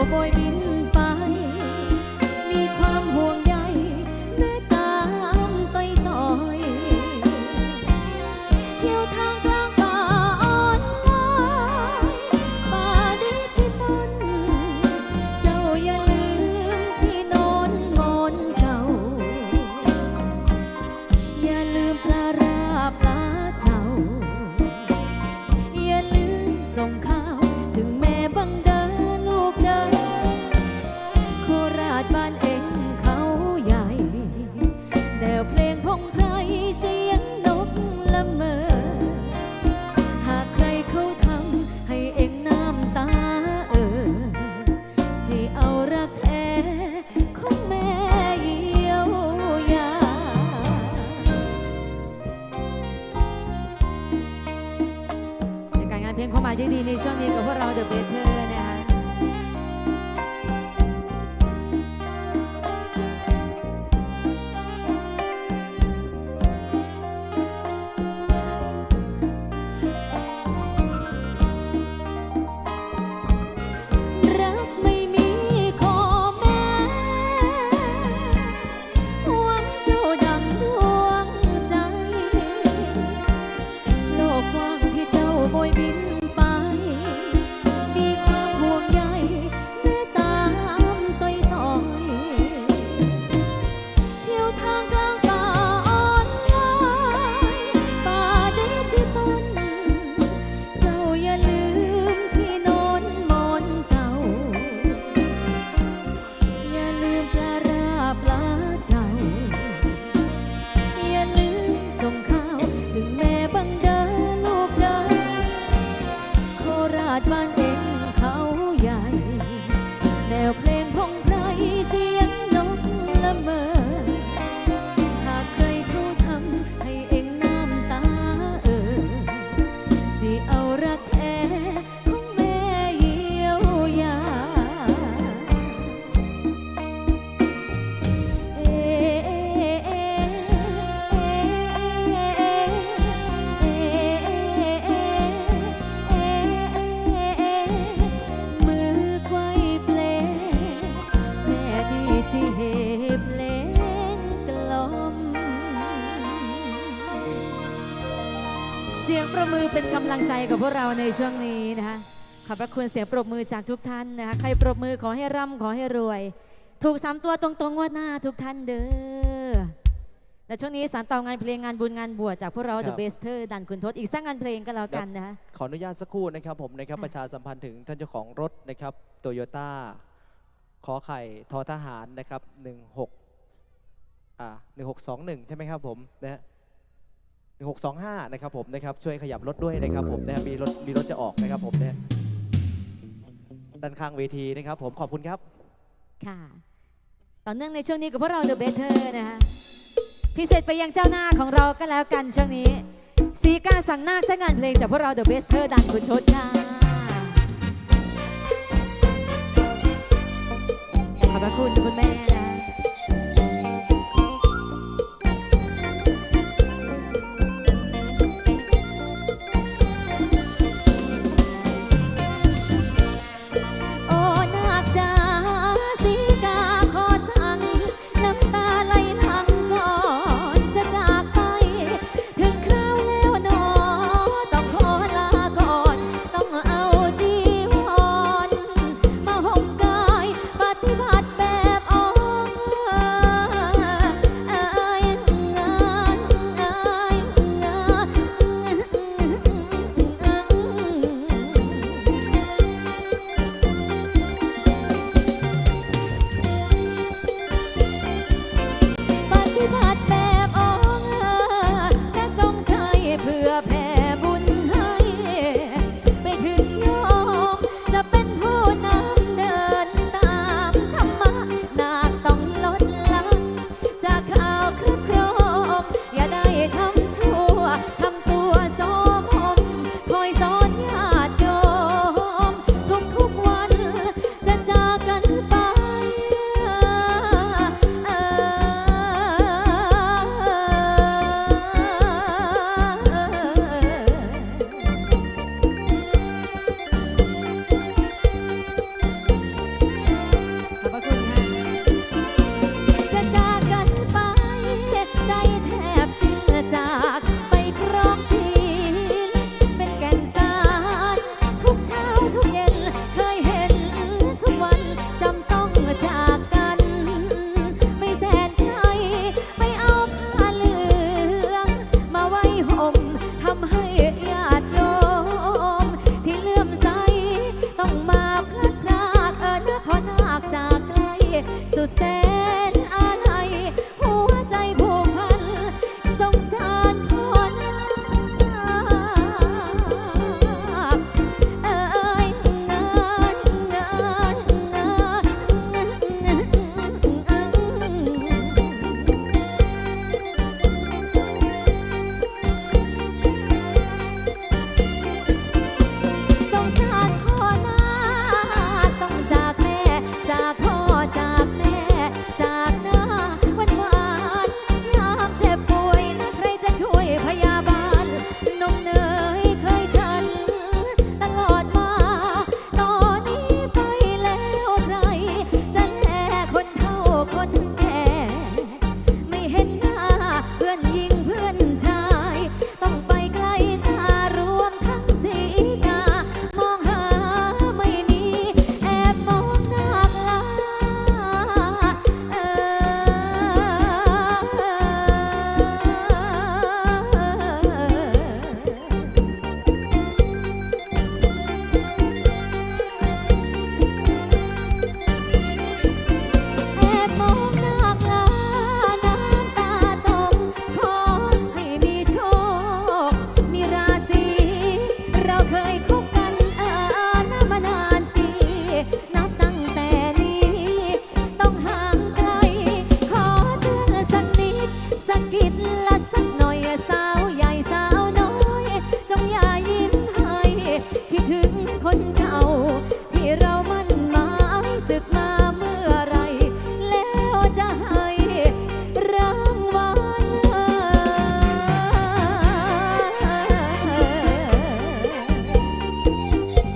ที่เจ้าโบยบิน กับพวกเราในช่วงนี้นะคะขอบพระคุณเสียงปรบมือจากทุกท่านนะคะใครปรบมือขอให้ร่ำขอให้รวย ถูกสามตัวตรงๆงวดหน้าทุกท่านเด้อแต่ช่วงนี้สารต่องานเพลงงานบุญงานบวชจากพวกเราครั The บ Best ดันคุณทศอีกสักงานเพลงก็แล้วกันนะคะ ขออนุญาตสักครู่นะครับผมนะครับค่ะประชาสัมพันธ์ถึงท่านเจ้าของรถนะครับโตโยต้าขอไข่ทอทหารนะครับ16อ่า1621 ใช่ไหมครับผมนะฮะ 1625 นะครับผมนะครับช่วยขยับรถด้วยนะครับผมนะมีรถมีรถจะออกนะครับผมนะฮะด้านข้างเวทีนะครับผมขอบคุณครับค่ะ ต่อเนื่องในช่วงนี้กับพวกเรา The Better นะคะพิเศษไปยังเจ้าหน้าของเราก็แล้วกันช่วงนี้สีกาสั่งนาคสักงานเพลงจากพวกเรา The Better ดันคุณทศค่ะขอบพระคุณคุณแม่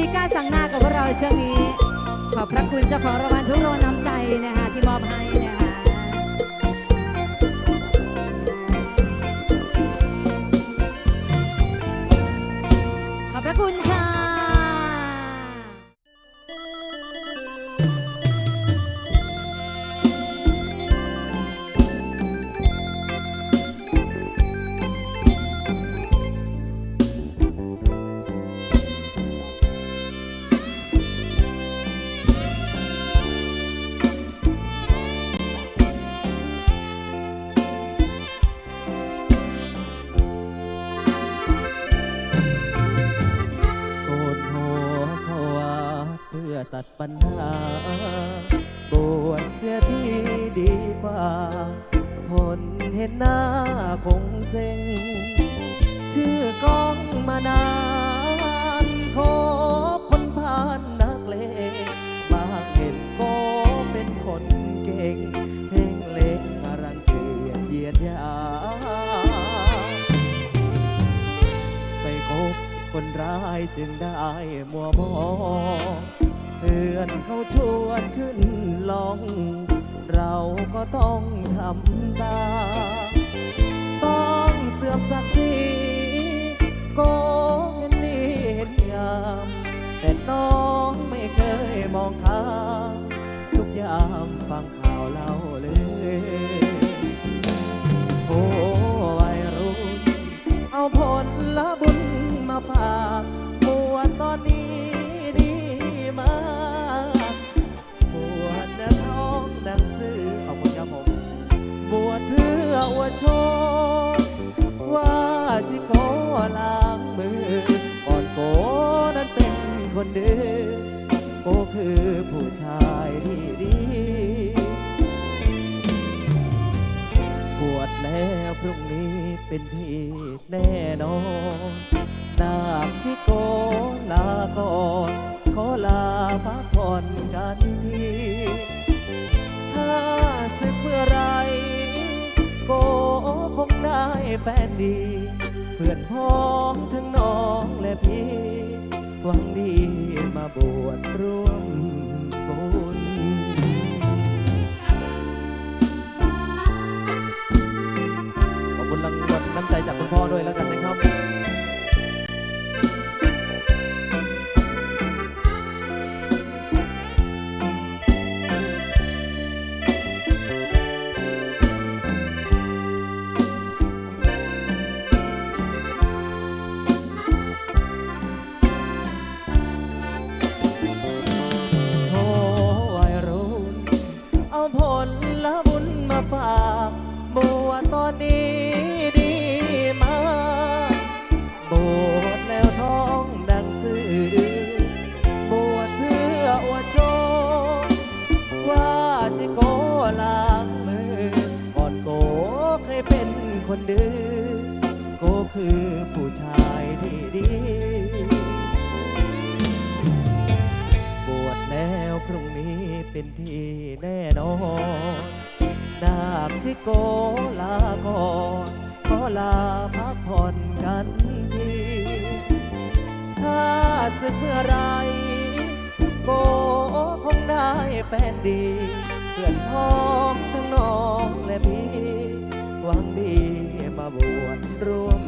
ซีก้าสังนากับพวกเราช่วงนี้ ขอบพระคุณเจ้าของรางวัลทุกรางวัลน้ำใจนะคะที่มอบให้ ตัดปัญหา บวชเสียที่ดีกว่า ทนเห็นหน้าคงเซ็ง ชื่อกองมานานขอพ้นผ่านนักเลงบางเห็นก็เป็นคนเก่ง เพ่งเล็งรังเกียจเยียดยา ไปพบคนร้ายจึงได้มัวมอง เตือนเขาชวนขึ้นลอง เราก็ต้องทำตามต้องเสื่อมศักดิ์ศรีก็เห็นดีเห็นงามแต่น้อง เป็นที่แน่นอนนามที่โกลาก่อนขอลาพักผ่อนกันทีถ้าสึกเมื่อไรโกคงได้แฟนดี เพื่อนพ้องทั้งน้องและพี่ หวังดีมาบวชร่วม น้ำใจจากคุณพ่อด้วยแล้วกันนะครับ แน่นอนดาบที่โกลาก่อนขอลาพักผ่อนกันที ถ้าสึกเมื่อไร โกคงได้แฟนดีเพื่อนพ้องทั้งน้องและพี่หวังดีมาบวชร่วม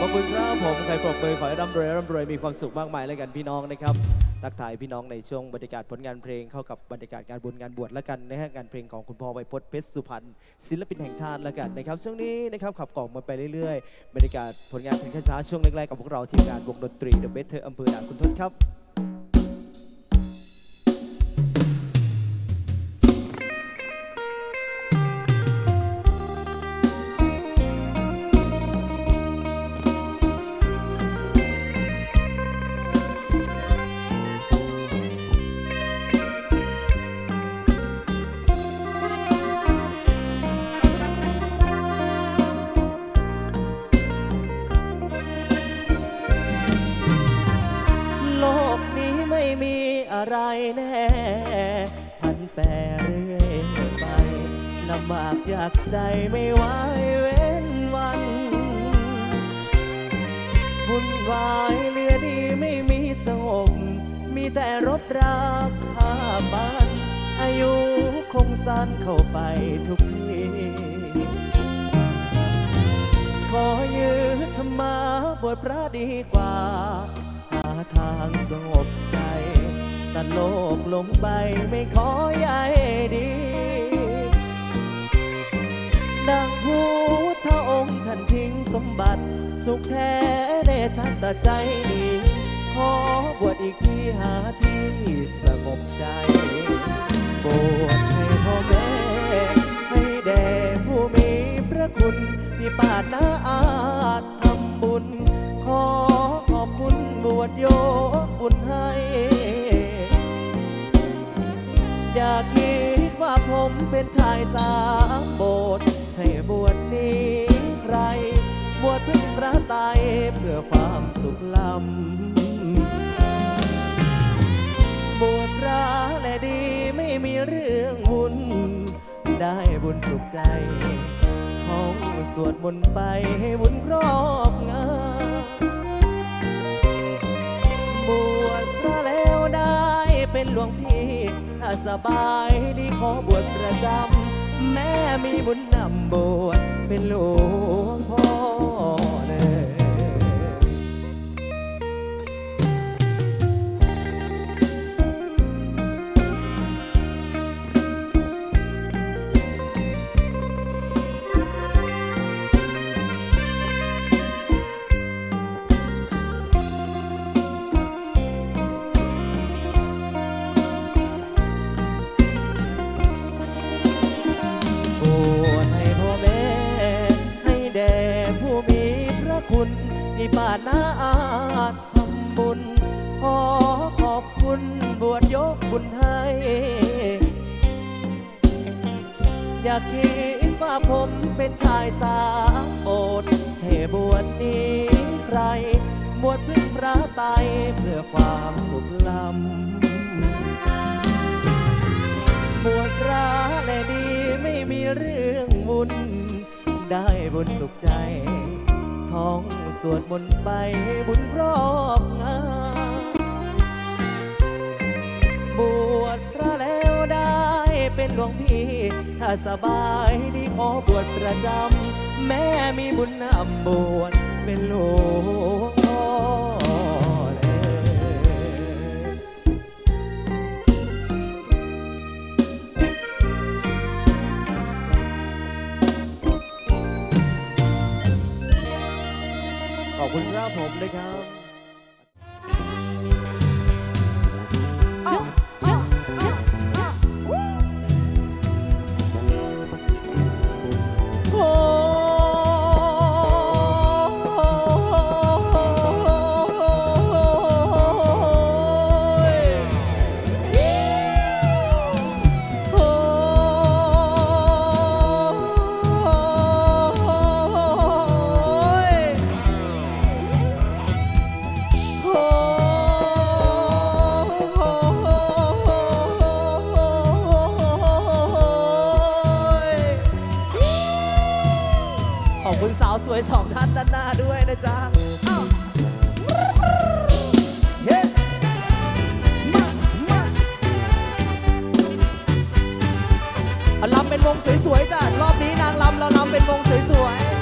พระคุณครับผมใครปรบมือขอให้ร่ำรวยร่ำรวยมีความสุขมากมายแล้วกันพี่น้องนะครับทักทายพี่น้องในช่วงบรรยากาศผลงานเพลงเข้ากับบรรยากาศการบุญงานบวชแล้วกันนะฮะงานเพลงของคุณพ่อไวพจน์เพชรสุพรรณศิลปินแห่งชาติแล้วกันนะครับช่วงนี้นะครับขับกล่องมาไปเรื่อยๆ บรรยากาศผลงานเพลงช้าๆช่วงแรกๆกับพวกเราทีมงานวงดนตรี The Better อำเภอด่านคุณทศครับ กอยากใจไม่ไหวเว้นวันวุ่นวายเหลือดีไม่มีสงบ มีแต่รบราคาบ้าน อายุคงสั้นเข้าไปทุกทีขอยืดธรรมาบทพระดีกว่า หาทางสงบใจตัดโลกลงไปไม่ขอใยดี ดังพูดถ้าองค์ท่านทิ้งสมบัติ สุขแท้เดชันต่ใจนี้ ขอบวชอีกที่หาที่สงบใจ บวชให้พ่อแม่ ให้แด่ผู้มีพระคุณที่ปาดนาอาจทำบุญ ขอขอบคุณบวชโยบุญให้ อย่าคิดว่าผมเป็นชายสามโบสถ์ ช่บวชนี้ใคร บวชเพื่อพระไตรเพื่อความสุขลำบวชพระและดีไม่มีเรื่องวุ่น ได้บุญสุขใจท่องสวดมนต์ไปให้บุญครอบงำบวชพระแล้วได้เป็นหลวงพี่ถ้าสบายดีขอบวชประจำ แม่มีบุญนำบวชเป็นหลวงพ่อ พระไตเพื่อความสุขลำบวชพระและดีไม่มีเรื่องวุ่น ได้บุญสุขใจท่องสวดมนต์ไปบุญรอบงานบวชพระแล้วได้เป็นหลวงพี่ ถ้าสบายดีขอบวชประจำ แม่มีบุญนำบวชเป็นหลวง อบคุณครับผมนะครับ เราลำเป็นวงสวยๆ